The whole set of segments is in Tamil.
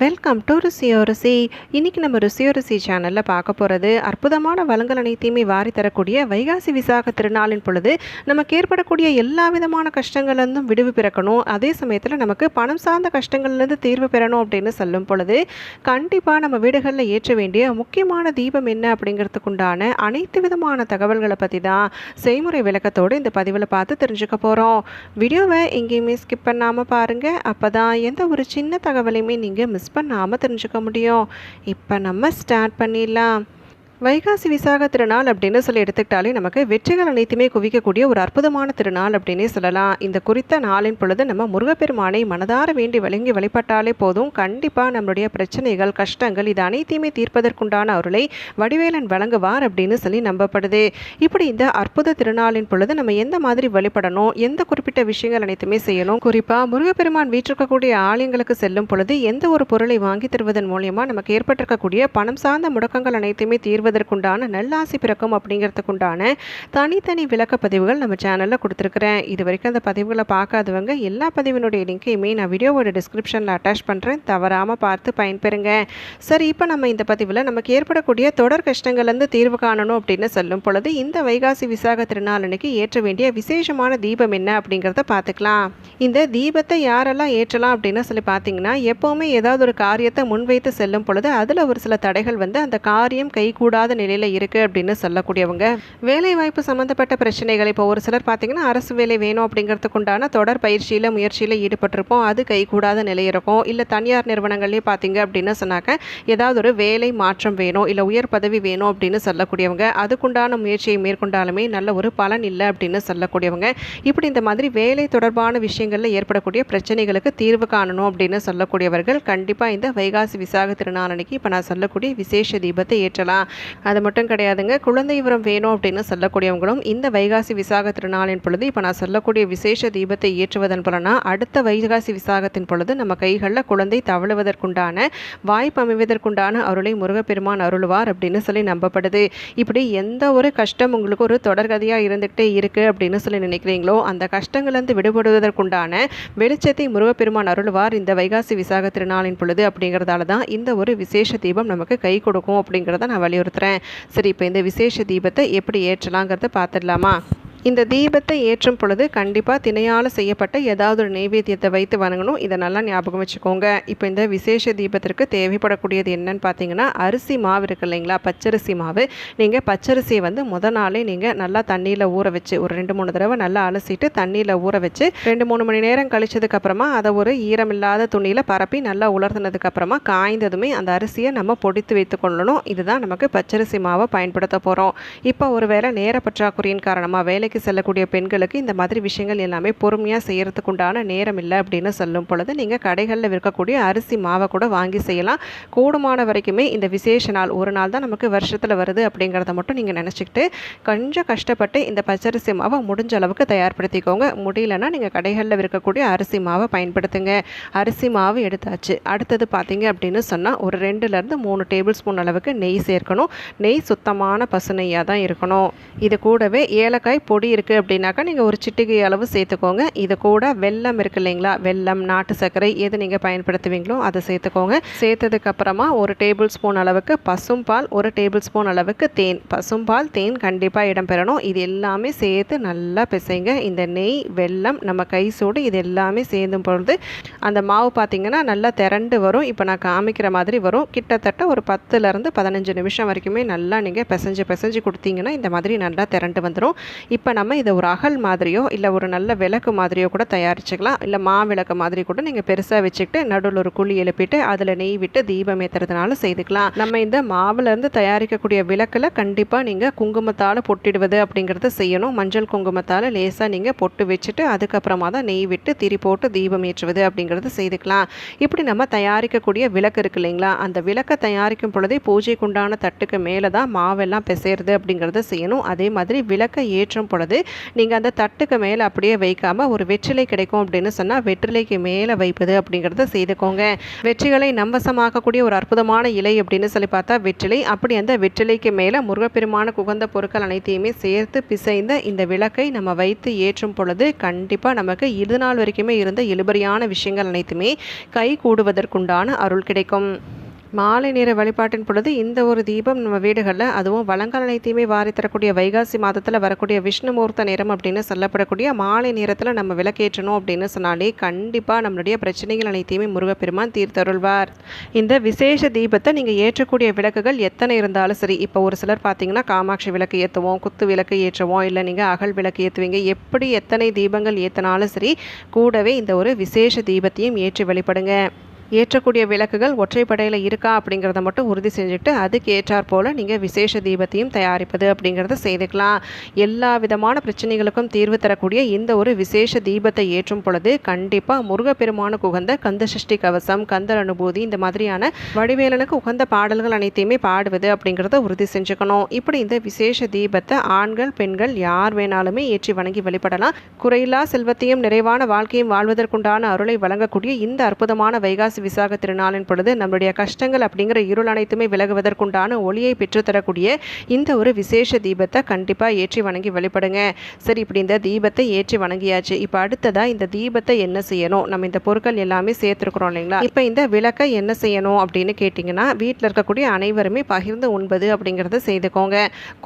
வெல்கம் டு ருசியோ ருசி. இன்றைக்கி நம்ம ருசியோ ருசி சேனலில் பார்க்க போகிறது அற்புதமான வளங்கள் அனைத்தையுமே வாரி தரக்கூடிய வைகாசி விசாக திருநாளின் பொழுது நமக்கு ஏற்படக்கூடிய எல்லா விதமான கஷ்டங்கள்லேருந்தும் விடுவு பிறக்கணும். அதே சமயத்தில் நமக்கு பணம் சார்ந்த கஷ்டங்கள்லேருந்து தீர்வு பெறணும் அப்படின்னு சொல்லும் பொழுது கண்டிப்பாக நம்ம வீடுகளில் ஏற்ற வேண்டிய முக்கியமான தீபம் என்ன அப்படிங்கிறதுக்குண்டான அனைத்து விதமான தகவல்களை பற்றி தான் செய்முறை விளக்கத்தோடு இந்த பதிவில் பார்த்து தெரிஞ்சுக்க போகிறோம் வீடியோவை எங்கேயுமே ஸ்கிப் பண்ணாமல் பாருங்கள் அப்போ தான் எந்த ஒரு சின்ன தகவலையுமே நீங்கள் மிஸ் பண்ணாமல் தெரிஞ்சுக்க முடியும். இப்போ நம்ம ஸ்டார்ட் பண்ணிடலாம். வைகாசி விசாக திருநாள் அப்படின்னு சொல்லி எடுத்துக்கிட்டாலே நமக்கு வெற்றிகள் அனைத்துமே குவிக்கக்கூடிய ஒரு அற்புதமான திருநாள் அப்படின்னே சொல்லலாம். இந்த குறித்த நாளின் பொழுது நம்ம முருகப்பெருமானை மனதார வேண்டி வழங்கி வழிபட்டாலே போதும். கண்டிப்பாக நம்மளுடைய பிரச்சனைகள் கஷ்டங்கள் இது அனைத்தையுமே தீர்ப்பதற்குண்டான அருளை வடிவேலன் வழங்குவார் அப்படின்னு சொல்லி நம்பப்படுது. இப்படி இந்த அற்புத திருநாளின் பொழுது நம்ம எந்த மாதிரி வழிபடணும் எந்த குறிப்பிட்ட விஷயங்கள் அனைத்துமே செய்யணும் குறிப்பாக முருகப்பெருமான் வீற்றிருக்கக்கூடிய ஆலயங்களுக்கு செல்லும் பொழுது எந்த ஒரு பொருளை வாங்கி தருவதன் மூலியமாக நமக்கு ஏற்பட்டிருக்கக்கூடிய பணம் சார்ந்த முடக்கங்கள் அனைத்துமே தீர்வு செய்வதற்குண்டான நல்லாசி பிறக்கும் அப்படிங்கிறதுக்குண்டான தனித்தனி விளக்க பதிவுகள் நம்ம சேனலில் கொடுத்துருக்குறேன். இது வரைக்கும் அந்த பதிவுகளை பார்க்காதவங்க எல்லா பதிவினுடைய லிங்கையுமே நான் வீடியோவோட டிஸ்கிரிப்ஷனில் அட்டாச் பண்ணுறேன் தவறாமல் பார்த்து பயன்பெறுங்க. சரி இப்போ நம்ம இந்த பதிவில் நமக்கு ஏற்படக்கூடிய தொடர் கஷ்டங்கள்லேருந்து தீர்வு காணணும் அப்படின்னு சொல்லும் பொழுது இந்த வைகாசி விசாக திருநாள் அன்னைக்கு ஏற்ற வேண்டிய விசேஷமான தீபம் என்ன அப்படிங்கிறத பார்த்துக்கலாம். இந்த தீபத்தை யாரெல்லாம் ஏற்றலாம் அப்படின்னு சொல்லி பார்த்தீங்கன்னா எப்போவுமே ஏதாவது ஒரு காரியத்தை முன்வைத்து செல்லும் பொழுது அதில் ஒரு சில தடைகள் வந்து அந்த காரியம் கூடாத நிலையில் இருக்குது அப்படின்னு சொல்லக்கூடியவங்க. வேலை வாய்ப்பு சம்மந்தப்பட்ட பிரச்சனைகள் இப்போ ஒரு சிலர் பார்த்தீங்கன்னா அரசு வேலை வேணும் அப்படிங்கிறதுக்குண்டான தொடர் பயிற்சியில் முயற்சியில் ஈடுபட்டிருப்போம். அது கைகூடாத நிலை இருக்கும். இல்லை தனியார் நிறுவனங்கள்லேயே பார்த்தீங்க அப்படின்னு சொன்னாக்க ஏதாவது ஒரு வேலை மாற்றம் வேணும் இல்லை உயர் பதவி வேணும் அப்படின்னு சொல்லக்கூடியவங்க அதுக்குண்டான முயற்சியை மேற்கொண்டாலுமே நல்ல ஒரு பலன் இல்லை அப்படின்னு சொல்லக்கூடியவங்க. இப்படி இந்த மாதிரி வேலை தொடர்பான விஷயங்களில் ஏற்படக்கூடிய பிரச்சனைகளுக்கு தீர்வு காணணும் அப்படின்னு சொல்லக்கூடியவர்கள் கண்டிப்பாக இந்த வைகாசி விசாக திருநாளனைக்கு இப்போ நான் சொல்லக்கூடிய விசேஷ தீபத்தை ஏற்றலாம். அது மட்டும் கிடையாதுங்க. குழந்தை விவரம் வேணும் அப்படின்னு சொல்லக்கூடியவங்களும் இந்த வைகாசி விசாக திருநாளின் பொழுது இப்போ நான் சொல்லக்கூடிய விசேஷ தீபத்தை ஏற்றுவதன் பலனா அடுத்த வைகாசி விசாகத்தின் பொழுது நம்ம கைகளில் குழந்தை தவழுவதற்குண்டான வாய்ப்பு அமைவதற்குண்டான அருளை முருகப்பெருமான் அருள்வார் அப்படின்னு சொல்லி நம்பப்படுது. இப்படி எந்த ஒரு கஷ்டம் உங்களுக்கு ஒரு தொடர்கதையாக இருந்துகிட்டே இருக்குது அப்படின்னு சொல்லி நினைக்கிறீங்களோ அந்த கஷ்டங்கள்லேருந்து விடுபடுவதற்குண்டான வெளிச்சத்தை முருகப்பெருமான் அருள்வார் இந்த வைகாசி விசாக திருநாளின் பொழுது அப்படிங்கிறதால தான் இந்த ஒரு விசேஷ தீபம் நமக்கு கை கொடுக்கும் அப்படிங்கிறத நான் வலியுறுத்துறேன் சரி இப்போ இந்த விசேஷ தீபத்தை எப்படி ஏற்றலாங்கிறத பார்த்துடலாமா இந்த தீபத்தை ஏற்றும் பொழுது கண்டிப்பாக திணையால் செய்யப்பட்ட ஏதாவது ஒரு நெய்வேத்தியத்தை வைத்து வணங்கணும். இதை நல்லா ஞாபகம் வச்சுக்கோங்க. இப்போ இந்த விசேஷ தீபத்திற்கு தேவைப்படக்கூடியது என்னன்னு பார்த்தீங்கன்னா அரிசி மாவு இருக்கு இல்லைங்களா? பச்சரிசி மாவு. நீங்கள் பச்சரிசியை வந்து முத நாளே நீங்கள் நல்லா தண்ணியில் ஊற வச்சு ஒரு ரெண்டு மூணு தடவை நல்லா அலசிட்டு தண்ணியில் ஊற வச்சு ரெண்டு மூணு மணி நேரம் கழிச்சதுக்கப்புறமா அதை ஒரு ஈரமில்லாத துணியில் பரப்பி நல்லா உலர்த்தினதுக்கப்புறமா காய்ந்ததுமே அந்த அரிசியை நம்ம பொடித்து வைத்து கொள்ளணும். இதுதான் நமக்கு பச்சரிசி மாவை பயன்படுத்த போகிறோம் இப்போ ஒரு வேளை நேர பற்றாக்குறையின் காரணமாக வேலைக்கு வேலைக்கு செல்லக்கூடிய பெண்களுக்கு இந்த மாதிரி விஷயங்கள் எல்லாமே பொறுமையாக செய்கிறதுக்கு உண்டான நேரம் இல்லை அப்படின்னு சொல்லும் பொழுது நீங்கள் கடைகளில் விற்கக்கூடிய அரிசி மாவை கூட வாங்கி செய்யலாம். கூடுமான வரைக்குமே இந்த விசேஷ நாள் ஒரு நாள் தான் நமக்கு வருஷத்தில் வருது அப்படிங்கிறத மட்டும் நீங்கள் நினச்சிக்கிட்டு கொஞ்சம் கஷ்டப்பட்டு இந்த பச்சரிசி மாவை முடிஞ்ச அளவுக்கு தயார்படுத்திக்கோங்க. முடியலன்னா நீங்கள் கடைகளில் விற்கக்கூடிய அரிசி மாவை பயன்படுத்துங்க. அரிசி மாவு எடுத்தாச்சு. அடுத்தது பார்த்தீங்க அப்படின்னு சொன்னால் ஒரு ரெண்டுலேருந்து மூணு டேபிள் ஸ்பூன் அளவுக்கு நெய் சேர்க்கணும். நெய் சுத்தமான பசு நெய்யாக தான் இருக்கணும். இது கூடவே ஏலக்காய் பொடி பொடி இருக்குது அப்படின்னாக்கா நீங்கள் ஒரு சிட்டிகை அளவு சேர்த்துக்கோங்க. இது கூட வெல்லம் இருக்குது இல்லைங்களா? வெல்லம் நாட்டு சர்க்கரை எது நீங்கள் பயன்படுத்துவீங்களோ அதை சேர்த்துக்கோங்க. சேர்த்ததுக்கப்புறமா ஒரு டேபிள் ஸ்பூன் அளவுக்கு பசும்பால் ஒரு டேபிள் ஸ்பூன் அளவுக்கு தேன். பசும்பால் தேன் கண்டிப்பாக இடம்பெறணும் இது எல்லாமே சேர்த்து நல்லா பிசைங்க. இந்த நெய் வெல்லம் நம்ம கை சூடு இது எல்லாமே சேர்ந்தும் பொழுது அந்த மாவு பார்த்திங்கன்னா நல்லா திரண்டு வரும். இப்போ நான் காமிக்கிற மாதிரி வரும். கிட்டத்தட்ட ஒரு பத்துலேருந்து பதினஞ்சு நிமிஷம் வரைக்குமே நல்லா நீங்கள் பிசைஞ்சு பிசைஞ்சு கொடுத்தீங்கன்னா இந்த மாதிரி நல்லா திரண்டு வந்துடும் இப்போ இப்போ நம்ம இதை ஒரு அகல் மாதிரியோ இல்லை ஒரு நல்ல விளக்கு மாதிரியோ கூட தயாரிச்சுக்கலாம். இல்லை மா விளக்கு மாதிரி கூட நீங்கள் பெருசாக வச்சுக்கிட்டு நடுவில் ஒரு குழி எழுப்பிட்டு அதில் நெய் விட்டு தீபம் ஏற்றுறதுனால செய்துக்கலாம். நம்ம இந்த மாவுலேருந்து தயாரிக்கக்கூடிய விளக்கில் கண்டிப்பாக நீங்கள் குங்குமத்தால் பொட்டிடுவது அப்படிங்கிறத செய்யணும். மஞ்சள் குங்குமத்தால் லேசாக நீங்கள் பொட்டு வச்சுட்டு அதுக்கப்புறமா தான் நெய் விட்டு திரி போட்டு தீபம் ஏற்றுவது அப்படிங்கிறது செய்துக்கலாம். இப்படி நம்ம தயாரிக்கக்கூடிய விளக்கு இருக்கு இல்லைங்களா? அந்த விளக்கை தயாரிக்கும் பொழுதே பூஜைக்குண்டான தட்டுக்கு மேலே தான் மாவெல்லாம் பிசைறது அப்படிங்கிறத செய்யணும். அதே மாதிரி விளக்கை ஏற்றும் பொழுது நீங்கள் அந்த தட்டுக்கு மேலே அப்படியே வைக்காமல் ஒரு வெற்றிலை கிடைக்கும் அப்படின்னு சொன்னால் வெற்றிலைக்கு மேலே வைப்பது அப்படிங்கிறத செய்துக்கோங்க. வெற்றிகளை நம்பசமாக்கக்கூடிய ஒரு அற்புதமான இலை அப்படின்னு சொல்லி பார்த்தா வெற்றிலை. அப்படி அந்த வெற்றிலைக்கு மேலே முருகப்பெருமான குகந்த பொருட்கள் அனைத்தையுமே சேர்த்து பிசைந்த இந்த விளக்கை நம்ம வைத்து ஏற்றும் பொழுது கண்டிப்பாக நமக்கு இது நாள் வரைக்குமே இருந்த இழுபறியான விஷயங்கள் அனைத்துமே கை கூடுவதற்குண்டான அருள் கிடைக்கும். மாலை நேர வழிபாட்டின் பொழுது இந்த ஒரு தீபம் நம்ம வீடுகளில் அதுவும் வளங்கள் அனைத்தையுமே வாரி தரக்கூடிய வைகாசி மாதத்தில் வரக்கூடிய விஷ்ணுமூர்த்த நேரம் அப்படின்னு சொல்லப்படக்கூடிய மாலை நேரத்தில் நம்ம விளக்கேற்றணும் அப்படின்னு சொன்னாலே கண்டிப்பாக நம்மளுடைய பிரச்சனைகள் அனைத்தையுமே முருகப்பெருமான் தீர்த்தருள்வார். இந்த விசேஷ தீபத்தை நீங்கள் ஏற்றக்கூடிய விளக்குகள் எத்தனை இருந்தாலும் சரி இப்போ ஒரு சிலர் பார்த்தீங்கன்னா காமாட்சி விளக்கு ஏற்றுவோம் குத்து விளக்கு ஏற்றுவோம் இல்லை நீங்கள் அகல் விளக்கு ஏற்றுவீங்க எப்படி எத்தனை தீபங்கள் ஏற்றினாலும் சரி கூடவே இந்த ஒரு விசேஷ தீபத்தையும் ஏற்றி வழிபடுங்க. ஏற்றக்கூடிய விளக்குகள் ஒற்றைப்படையில் இருக்கா அப்படிங்கிறத மட்டும் உறுதி செஞ்சுட்டு அதுக்கு ஏற்றார் போல் நீங்கள் விசேஷ தீபத்தையும் தயாரிப்பது அப்படிங்கிறத செய்துக்கலாம். எல்லா விதமான பிரச்சனைகளுக்கும் தீர்வு தரக்கூடிய இந்த ஒரு விசேஷ தீபத்தை ஏற்றும் பொழுது கண்டிப்பாக முருகப்பெருமானுக்கு உகந்த கந்த சஷ்டி கவசம் கந்தர் அனுபூதி இந்த மாதிரியான வடிவேலனுக்கு உகந்த பாடல்கள் அனைத்தையுமே பாடுவது அப்படிங்கிறத உறுதி செஞ்சுக்கணும். இப்படி இந்த விசேஷ தீபத்தை ஆண்கள் பெண்கள் யார் வேணாலுமே ஏற்றி வணங்கி வழிபடலாம். குறையில்லா செல்வத்தையும் நிறைவான வாழ்க்கையும் வாழ்வதற்குண்டான அருளை வழங்கக்கூடிய இந்த அற்புதமான வைகாசி வைகாசி விசாக திருநாளின் பொழுது நம்மளுடைய கஷ்டங்கள் அப்படிங்கிற இருள் அனைத்துமே விலகுவதற்குண்டான ஒளியை பெற்றுத்தரக்கூடிய இந்த ஒரு விசேஷ தீபத்தை கண்டிப்பாக ஏற்றி வணங்கி வழிபடுங்க. சரி இப்படி இந்த தீபத்தை ஏற்றி வணங்கியாச்சு. இப்போ அடுத்ததாக இந்த தீபத்தை என்ன செய்யணும்? நம்ம இந்த பொருட்கள் எல்லாமே சேர்த்துருக்குறோம் இல்லைங்களா? இப்போ இந்த விளக்கை என்ன செய்யணும் அப்படின்னு கேட்டிங்கன்னா வீட்டில் இருக்கக்கூடிய அனைவருமே பகிர்ந்து உண்பது அப்படிங்கிறத செய்துக்கோங்க.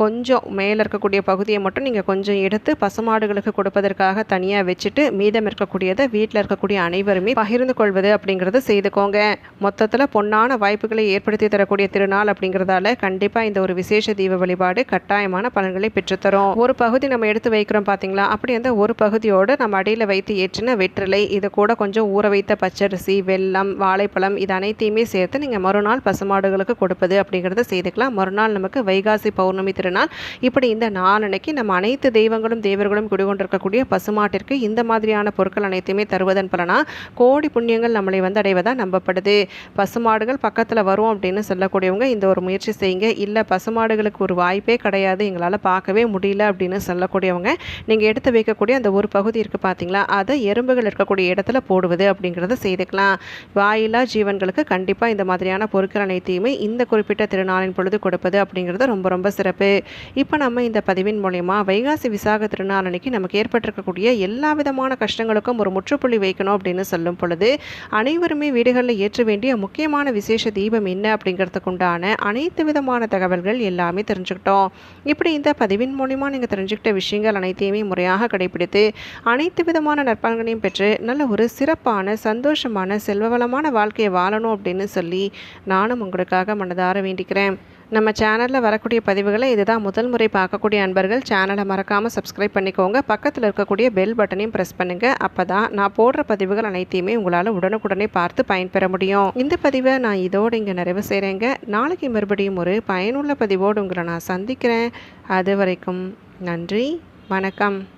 கொஞ்சம் மேலே இருக்கக்கூடிய பகுதியை மட்டும் நீங்கள் கொஞ்சம் எடுத்து பசுமாடுகளுக்கு கொடுப்பதற்காக தனியாக வச்சுட்டு மீதம் இருக்கக்கூடியதை வீட்டில் இருக்கக்கூடிய அனைவருமே பகிர்ந்து கொள்வது அப்படிங்கிறத செய்து செய்துக்கோங்க. மொத்தத்தில் பொன்னான வாய்ப்புகளை ஏற்படுத்தி தரக்கூடிய திருநாள் அப்படிங்கிறதால கண்டிப்பாக இந்த ஒரு விசேஷ தீப வழிபாடு கட்டாயமான பலன்களை பெற்றுத்தரும். ஒரு பகுதி நம்ம எடுத்து வைக்கிறோம் பார்த்தீங்களா அப்படி அந்த ஒரு பகுதியோடு நம்ம அடியில் வைத்து ஏற்றின வெற்றிலை இது கூட கொஞ்சம் ஊற வைத்த பச்சரிசி வெல்லம் வாழைப்பழம் இது அனைத்தையுமே சேர்த்து நீங்கள் மறுநாள் பசுமாடுகளுக்கு கொடுப்பது அப்படிங்கிறத செய்துக்கலாம். மறுநாள் நமக்கு வைகாசி பௌர்ணமி திருநாள். இப்படி இந்த நாளன்னைக்கு நம்ம அனைத்து தெய்வங்களும் தேவர்களும் குடிகொண்டிருக்கக்கூடிய பசுமாட்டிற்கு இந்த மாதிரியான பொருட்கள் அனைத்தையுமே தருவதன் பலனா? கோடி புண்ணியங்கள் நம்மளை வந்து அடைவதா? தான் நம்பப்படுது. பசுமாடுகள் பக்கத்தில் வரும் அப்படின்னு சொல்லக்கூடியவங்க இந்த ஒரு முயற்சி செய்யுங்க. இல்லை பசுமாடுகளுக்கு ஒரு வாய்ப்பே கிடையாது. எங்களால் பார்க்கவே முடியல அப்படின்னு சொல்லக்கூடியவங்க நீங்கள் எடுத்து வைக்கக்கூடிய அந்த ஒரு பகுதி இருக்குது பார்த்தீங்களா அதை எறும்புகள் இருக்கக்கூடிய இடத்துல போடுவது அப்படிங்கிறத செய்துக்கலாம். வாயிலா ஜீவன்களுக்கு கண்டிப்பாக இந்த மாதிரியான பொருட்கள் அனைத்தையுமே இந்த குறிப்பிட்ட திருநாளின் பொழுது கொடுப்பது அப்படிங்கிறது ரொம்ப ரொம்ப சிறப்பு. இப்போ நம்ம இந்த பதிவின் மூலயமா வைகாசி விசாக திருநாள் அன்னைக்கு நமக்கு ஏற்பட்டிருக்கக்கூடிய எல்லா விதமான கஷ்டங்களுக்கும் ஒரு முற்றுப்புள்ளி வைக்கணும் அப்படின்னு சொல்லும் பொழுது அனைவருமே வீடுகளில் ஏற்ற வேண்டிய முக்கியமான விசேஷ தீபம் என்ன அப்படிங்கிறதுக்கு உண்டான அனைத்து விதமான தகவல்கள் எல்லாமே தெரிஞ்சுக்கிட்டோம். இப்படி இந்த பதிவின் மூலிமா நீங்கள் தெரிஞ்சுக்கிட்ட விஷயங்கள் அனைத்தையுமே முறையாக கடைபிடித்து அனைத்து விதமான நற்பலன்களையும் பெற்று நல்ல ஒரு சிறப்பான சந்தோஷமான செல்வவளமான வாழ்க்கையை வாழணும் அப்படின்னு சொல்லி நானும் உங்களுக்காக மனதார வேண்டிக்கிறேன். நம்ம சேனலில் வரக்கூடிய பதிவுகளை இதுதான் முதல் முறை பார்க்கக்கூடிய அன்பர்கள். சேனலை மறக்காமல் சப்ஸ்கிரைப் பண்ணிக்கோங்க. பக்கத்தில் இருக்கக்கூடிய பெல் பட்டனையும் ப்ரெஸ் பண்ணுங்கள் அப்போ தான் நான் போடுற பதிவுகள் அனைத்தையுமே உங்களால் உடனுக்குடனே பார்த்து பயன்பெற முடியும். இந்த பதிவை நான் இதோடு இங்கே நிறைவு செய்கிறேங்க நாளைக்கு மறுபடியும் ஒரு பயனுள்ள பதிவோடு உங்களை நான் சந்திக்கிறேன். அது வரைக்கும் நன்றி. வணக்கம்.